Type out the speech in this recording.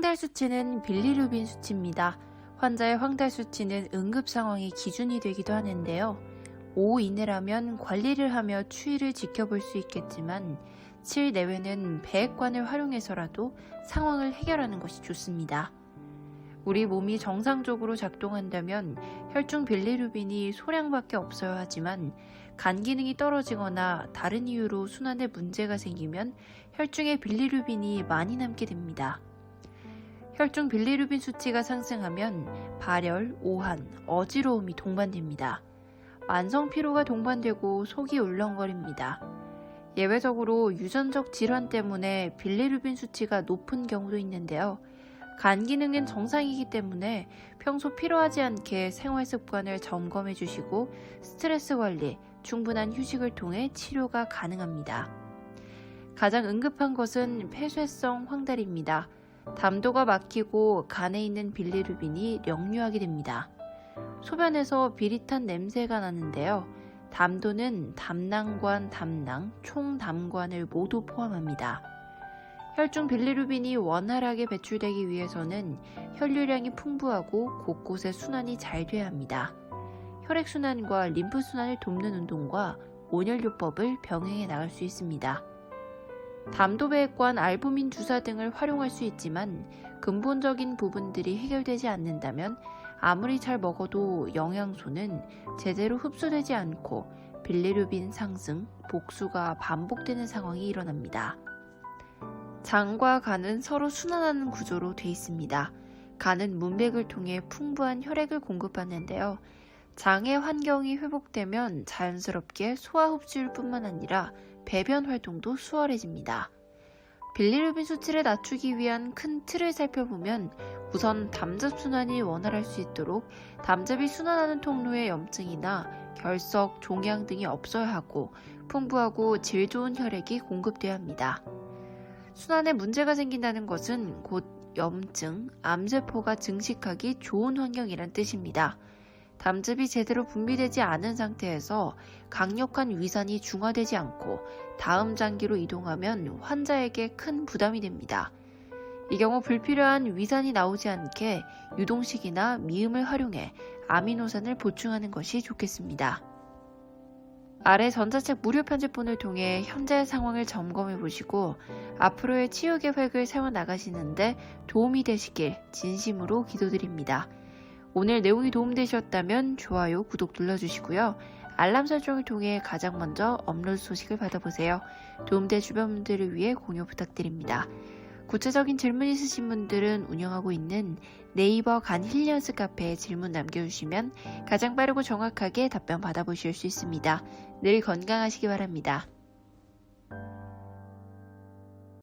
황달 수치는 빌리루빈 수치입니다. 환자의 황달 수치는 응급 상황의 기준이 되기도 하는데요. 5 이내라면 관리를 하며 추이를 지켜볼 수 있겠지만 7 내외는 배액관을 활용해서라도 상황을 해결하는 것이 좋습니다. 우리 몸이 정상적으로 작동한다면 혈중 빌리루빈이 소량밖에 없어야 하지만 간 기능이 떨어지거나 다른 이유로 순환에 문제가 생기면 혈중에 빌리루빈이 많이 남게 됩니다. 혈중 빌리루빈 수치가 상승하면 발열, 오한, 어지러움이 동반됩니다. 만성 피로가 동반되고 속이 울렁거립니다. 예외적으로 유전적 질환 때문에 빌리루빈 수치가 높은 경우도 있는데요. 간 기능은 정상이기 때문에 평소 피로하지 않게 생활 습관을 점검해 주시고 스트레스 관리, 충분한 휴식을 통해 치료가 가능합니다. 가장 응급한 것은 폐쇄성 황달입니다. 담도가 막히고 간에 있는 빌리루빈이 역류하게 됩니다. 소변에서 비릿한 냄새가 나는데요. 담도는 담낭관, 담낭, 총담관을 모두 포함합니다. 혈중 빌리루빈이 원활하게 배출되기 위해서는 혈류량이 풍부하고 곳곳에 순환이 잘 돼야 합니다. 혈액순환과 림프순환을 돕는 운동과 온혈요법을 병행해 나갈 수 있습니다. 담도배액관 알부민 주사 등을 활용할 수 있지만 근본적인 부분들이 해결되지 않는다면 아무리 잘 먹어도 영양소는 제대로 흡수되지 않고 빌리루빈 상승, 복수가 반복되는 상황이 일어납니다. 장과 간은 서로 순환하는 구조로 되어 있습니다. 간은 문백을 통해 풍부한 혈액을 공급하는데요. 장의 환경이 회복되면 자연스럽게 소화 흡수일 뿐만 아니라 배변 활동도 수월해집니다. 빌리루빈 수치를 낮추기 위한 큰 틀을 살펴보면 우선 담즙 순환이 원활할 수 있도록 담즙이 순환하는 통로에 염증이나 결석, 종양 등이 없어야 하고 풍부하고 질 좋은 혈액이 공급돼야 합니다. 순환에 문제가 생긴다는 것은 곧 염증, 암세포가 증식하기 좋은 환경이란 뜻입니다. 담즙이 제대로 분비되지 않은 상태에서 강력한 위산이 중화되지 않고 다음 장기로 이동하면 환자에게 큰 부담이 됩니다. 이 경우 불필요한 위산이 나오지 않게 유동식이나 미음을 활용해 아미노산을 보충하는 것이 좋겠습니다. 아래 전자책 무료 편집본을 통해 현재 상황을 점검해 보시고 앞으로의 치유 계획을 세워 나가시는데 도움이 되시길 진심으로 기도드립니다. 오늘 내용이 도움되셨다면 좋아요, 구독 눌러주시고요. 알람 설정을 통해 가장 먼저 업로드 소식을 받아보세요. 도움될 주변 분들을 위해 공유 부탁드립니다. 구체적인 질문 있으신 분들은 운영하고 있는 네이버 간 힐리언스 카페에 질문 남겨주시면 가장 빠르고 정확하게 답변 받아보실 수 있습니다. 늘 건강하시기 바랍니다.